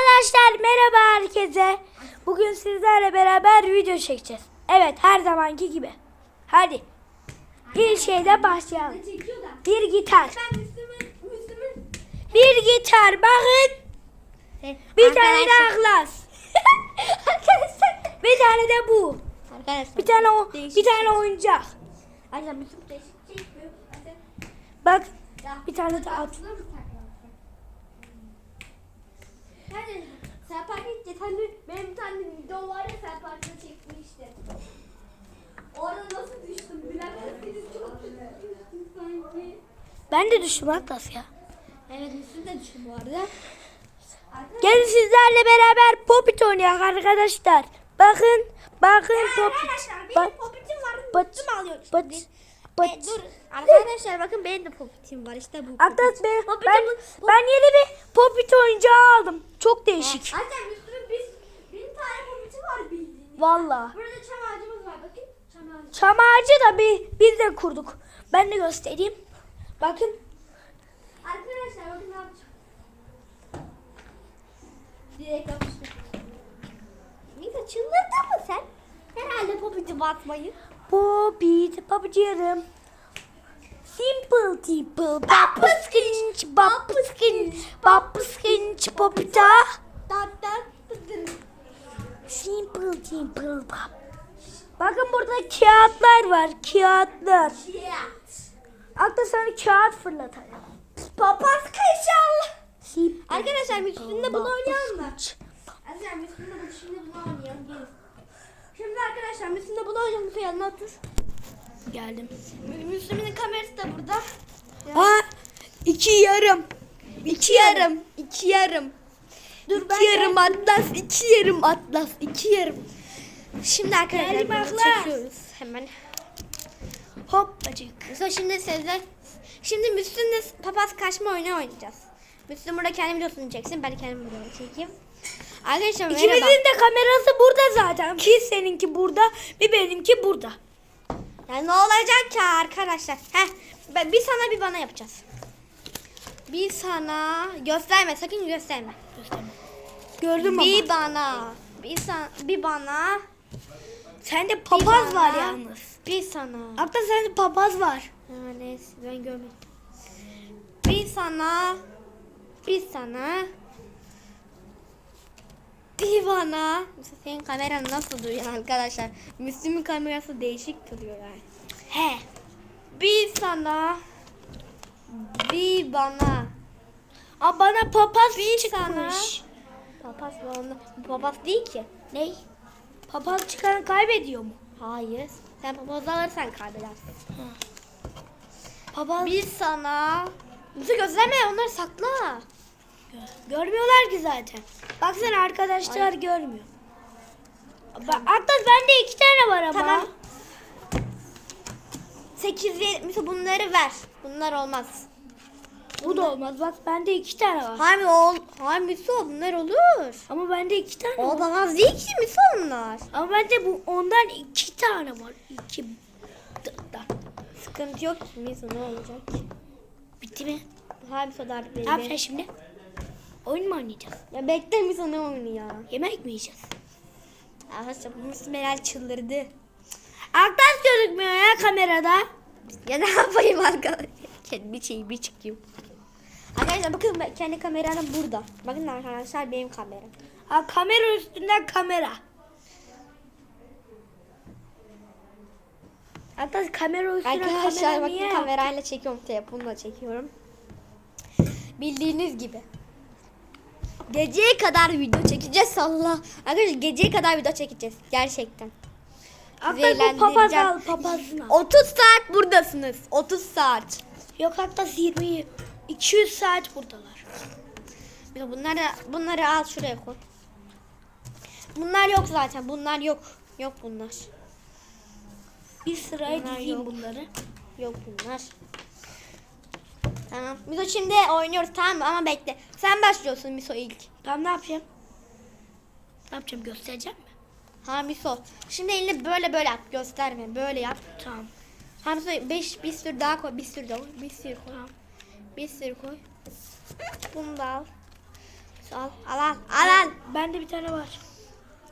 Arkadaşlar merhaba herkese. Bugün sizlerle beraber video çekeceğiz. Evet her zamanki gibi. Hadi. Bir şeyle başlayalım. Bir gitar. Bir gitar bakın. Bir tane de aklas. Arkadaşlar. Bir tane de bu. Bir tane o, bir tane oyuncak. Bak bir tane de at. Sen park edeceksin. Hani benim bir tane video var ya sen parkta çekmiştin. Orada nasıl düştüm? Bilemezsiniz çok düştüm sanki. Ben de düştüm atlas ya. Evet Müslüm de düştü bu arada. Gelin sizlerle beraber popit oynayalım arkadaşlar. Bakın, bakın popit. Arkadaşlar benim Bak, popitim var. alıyor bak, şimdi. Bak. E, dur. Arkadaşlar bakın benim de popitim var. İşte bu. Atlas ben, Popit ben, bu- ben yeni bir popit oyuncağı aldım. Çok değişik. Zaten Müslüm'ün biz bin tane popiti var bildiğiniz. Valla. Burada çam ağacımız var bakın. Çam ağacı. Çam ağacı da bir, biz de kurduk. Ben de göstereyim. Bakın. Arkadaşlar bakın ne yapacağım. Direkt yapıştım. Nisa çıldırdın mı sen? Herhalde popiti batmayı. Popit, papıcığım. Simple papıskınç popita. Dat dat dıdın. Simple simple pap. Bakın burada kağıtlar var. Kağıtlar. Hatta sana kağıt fırlatalım. Papaz kaşal. Arkadaşlar Müslüm'le bunu oynayalım mı? Arkadaşlar Müslüm'le bunu şimdi bunu oynayalım. Şimdi arkadaşlar Müslüm'le bunu oynayalım. Yanına otur. Geldim. Mü- Müslüm'ün kamerası da burada. Ha iki yarım. İki yarım. iki yarım. Dur İki yarım atlas, iki yarım atlas, iki yarım. Şimdi arkadaşlar Geldim bunu atlas. çekiyoruz hemen. Hoppacık. Sonra şimdi sizler, şimdi Müslüm'le papaz kaçma oyunu oynayacağız. Müslüm burada kendi videosunu çeksin, ben de kendim videomu çekeyim. Arkadaşlar merhaba. İkimizin de kamerası burada zaten. Bir seninki burada, bir benimki burada. Yani ne olacak ki arkadaşlar? Heh, ben- bir sana bir bana yapacağız. Bir sana gösterme sakın gösterme. Gördün mü? Bir ama? bana, bir sana, bir bana, Sende bir papaz var bana, yalnız. Bir sana. Hatta sende papaz var. Ha, neyse ben görmedim. Bir sana, bir sana, bana. Mesela senin kameran nasıl duruyor arkadaşlar? Müslüm'ün kamerası değişik duruyor yani. He. Bir sana, bir bana. Aa, bana papaz Bir çıkmış. sana. Papaz? Bu papaz değil ki. Ney? Papaz çıkan kaybediyor mu? Hayır. Sen papaz alırsan kaybedersin. Papaz Bir sana. Bizi gözleme onları sakla. Görmüyorlar ki zaten. Baksana arkadaşlar görmüyor. Bak, hatta bende iki tane var ama. Tamam. 8 ve mesela bunları ver. Bunlar olmaz. Bu da olmaz. Bak bende iki tane var. Hayır ol. Hayır Miso bunlar olur. Ama bende iki tane O var. değil ki Miso onlar. Ama bende bu ondan iki tane var. İki. Da-. Sıkıntı yok ki Miso ne olacak? Bitti mi? Hayır Miso daha Ne yapacaksın şimdi? Oyun mu oynayacağız? Ya bekle Miso ne oyunu ya? Yemek mi yiyeceğiz? Arkadaşlar bu Meral çıldırdı. Aktas gözükmüyor ya kamerada. Ya ne yapayım arkadaşlar? Kendi şeyi bir çıkıyor. Arkadaşlar bakın kendi kameram burada. Bakın arkadaşlar benim kameram. Ha kamera üstünden kamera. Hatta kamera üstüne Arkadaşlar kamera bakın kamerayla çekiyorum, telefonla çekiyorum. Bildiğiniz gibi. Geceye kadar video çekeceğiz Allah. Arkadaşlar geceye kadar video çekeceğiz gerçekten. Hatta bu papaz al papazını. al. 30 saat buradasınız. 30 saat. Yok hatta 20 200 saat buradalar. Bunları bunları al şuraya koy. Bunlar yok zaten. Bunlar yok. Yok bunlar. Bir sıraya Bunlar dizeyim yok. bunları. Yok bunlar. Tamam. Miso şimdi oynuyoruz tamam mı? Ama bekle. Sen başlıyorsun Miso ilk. Tamam ne yapacağım? Ne yapacağım göstereceğim mi? Ha Miso. Şimdi elini böyle böyle yap. Gösterme. Böyle yap. Tamam. Ha Miso beş, bir sürü daha koy. Bir sürü daha koy. Bir sürü koy. Tamam. Bir sürü koy. Bunu da al. Al al al al al tane var.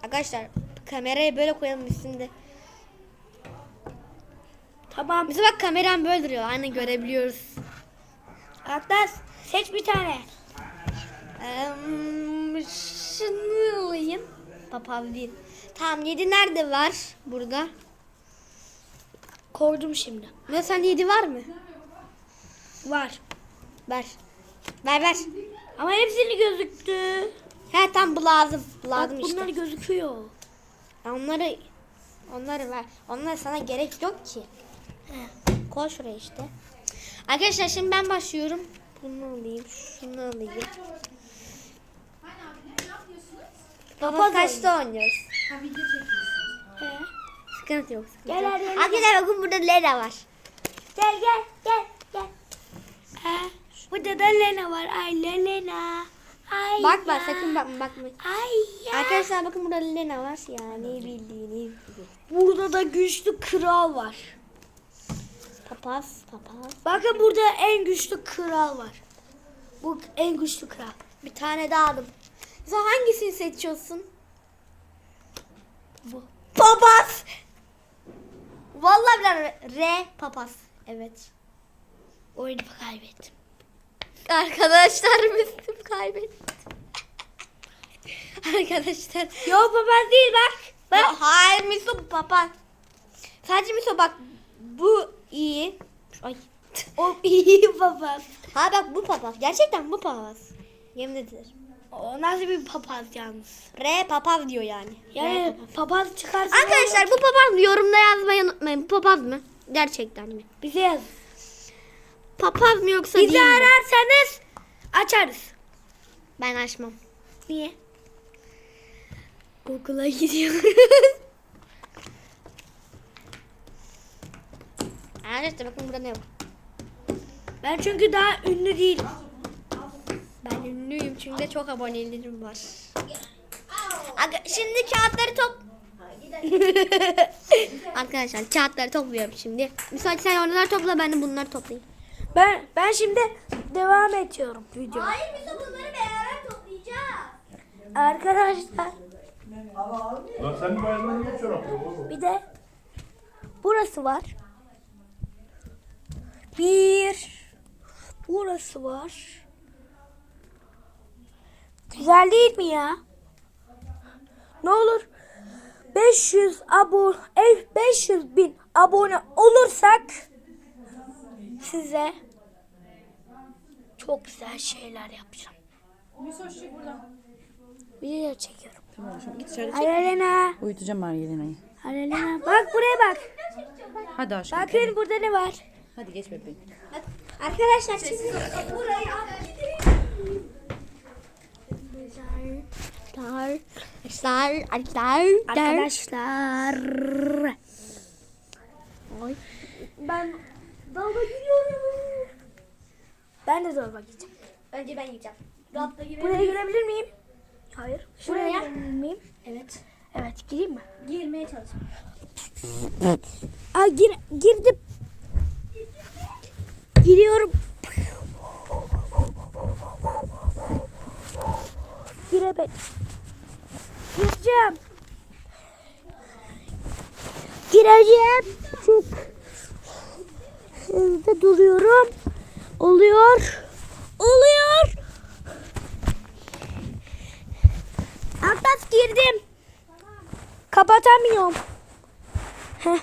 Arkadaşlar kamerayı böyle koyalım üstünde. Tamam. Mesela bak kameram böyle duruyor. Aynen görebiliyoruz. Atlas seç bir tane. Eee, şunu alayım. Papaz değil. Tamam 7 nerede var? Burada. Koydum şimdi. Ve sen 7 var mı? Var. Ver. Ver ver. Ama hepsini gözüktü. He tam bu lazım. Bu Bak lazım bunlar işte. gözüküyor. Onları onları ver. Onlara sana gerek yok ki. Koy şuraya işte. Arkadaşlar şimdi ben başlıyorum. Bunu alayım, şunu alayım. Baba kaçta oynuyoruz? He. Sıkıntı yok. Sıkıntı Gel yok. Arkadaşlar bakın burada Lena var. Gel gel gel gel. Ha, burada da Lena var. Ay Lena. Ay Bakma ya. sakın bakma bakma. Ay ya. Arkadaşlar bakın burada Lena var. Yani bildiğiniz gibi. Burada da güçlü kral var. Papaz, papaz. Bakın burada en güçlü kral var. Bu en güçlü kral. Bir tane daha aldım. Sen hangisini seçiyorsun? Bu. Papaz. Vallahi billahi R papaz. Evet. Oyunu kaybettim. Arkadaşlar Müslüm kaybetti. Arkadaşlar. Yok baba değil bak. Bak. Hayır Müslüm papaz. Sadece Müslüm bak bu iyi. Ay. O iyi baba. Ha bak bu papaz. Gerçekten bu papaz. Yemin ederim. O nasıl bir papaz yalnız. R papaz diyor yani. Yani papaz. papaz çıkarsa Arkadaşlar bu papaz mı? Yorumda yazmayı unutmayın. Papaz mı? Gerçekten mi? bize yaz. Papaz mı yoksa Bizi değil mi? ararsanız açarız. Ben açmam. Niye? Google'a gidiyoruz. Arkadaşlar bakın burada ne var? Ben çünkü daha ünlü değilim. Ben ünlüyüm çünkü çok abonelerim var. Aga, şimdi kağıtları top. Arkadaşlar kağıtları topluyorum şimdi. Müsaade sen onları topla ben de bunları toplayayım. Ben ben şimdi devam ediyorum video. Hayır biz bunları beraber toplayacağız. Arkadaşlar Lan sen bu çorap oğlum? bir de burası var. Bir burası var. Güzel değil mi ya? Ne olur 500 abone 500 bin abone olursak size çok güzel şeyler yapacağım. Video çekiyorum. Tamam şimdi git içeri. Alelena. Uyutacağım ben Yelena'yı. Alelena. Bak buraya bak. Hadi aşkım. Bakın burada ne var? Hadi geç bebeğim. Arkadaşlar şimdi burayı Arkadaşlar, arkadaşlar, Arkadaşlar. Ben dalga giriyorum. Ben de dalga gireceğim. Önce ben yiyeceğim. Dolapta gibi. Buraya girebilir miyim? Hayır. Şuraya girebilir miyim? Evet. Evet gireyim mi? Girmeye çalışıyorum. Aa gir, girdim. Giriyorum. Giremedim. Gireceğim. Gireceğim. Çok hızlı duruyorum. Oluyor. Oluyor. Atlas girdim. Kapatamıyorum. Heh.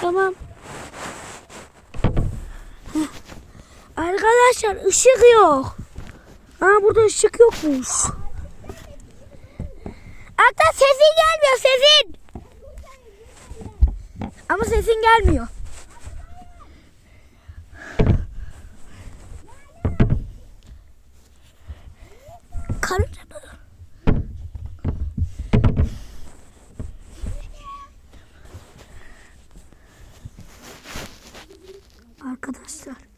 Tamam. Arkadaşlar ışık yok. Aa burada ışık yokmuş. Hatta sesin gelmiyor sesin. Ama sesin gelmiyor. Karınca mı? Arkadaşlar.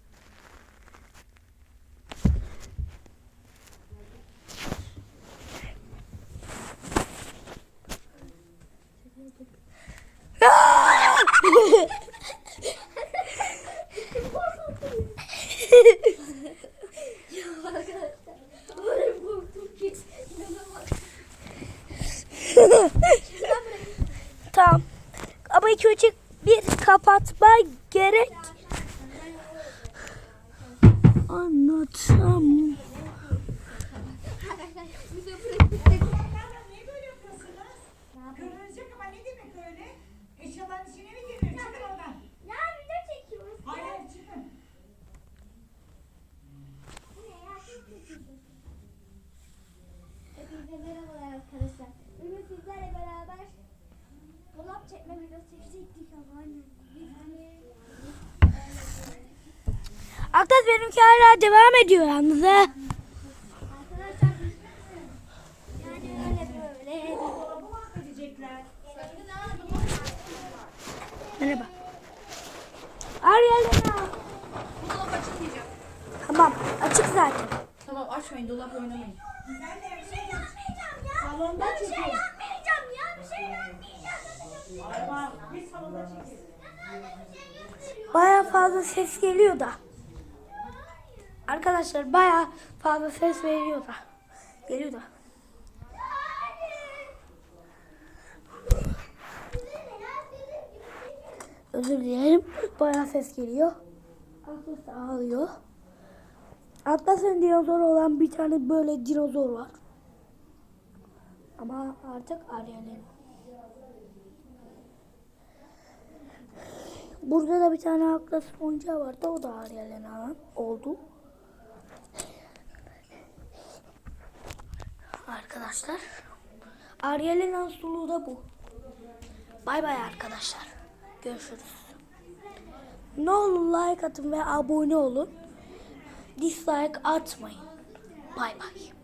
Çok kötüsün. Hepinize merhabalar arkadaşlar. Bugün sizlerle beraber dolap çekme videosu çekecektik ama annem. Arkadaş benimki hala devam ediyor yalnız ha. Merhaba. Arielina. Bu dolap açılmayacak. Tamam açık zaten. Tamam açmayın dolap oynamayın. Güzel de bir şey Yapmayacağım ya. Salonda Ya bir şey çekin. yapmayacağım ya. Bir şey yapmayacağım. Bir salonda çekin. Baya fazla ses geliyor da. Arkadaşlar baya fazla ses veriyor da. Geliyor da. Özür dilerim. Baya ses geliyor. Atlas ağlıyor. Atlas'ın dinozoru olan bir tane böyle dinozor var. Ama artık Ariel'in. Burada da bir tane Atlas oyuncağı vardı. O da Ariel'in alan oldu. Arkadaşlar. Ariel'in suluğu da bu. Bay bay arkadaşlar. Görüşürüz. Ne olur like atın ve abone olun. Dislike atmayın. Bay bay.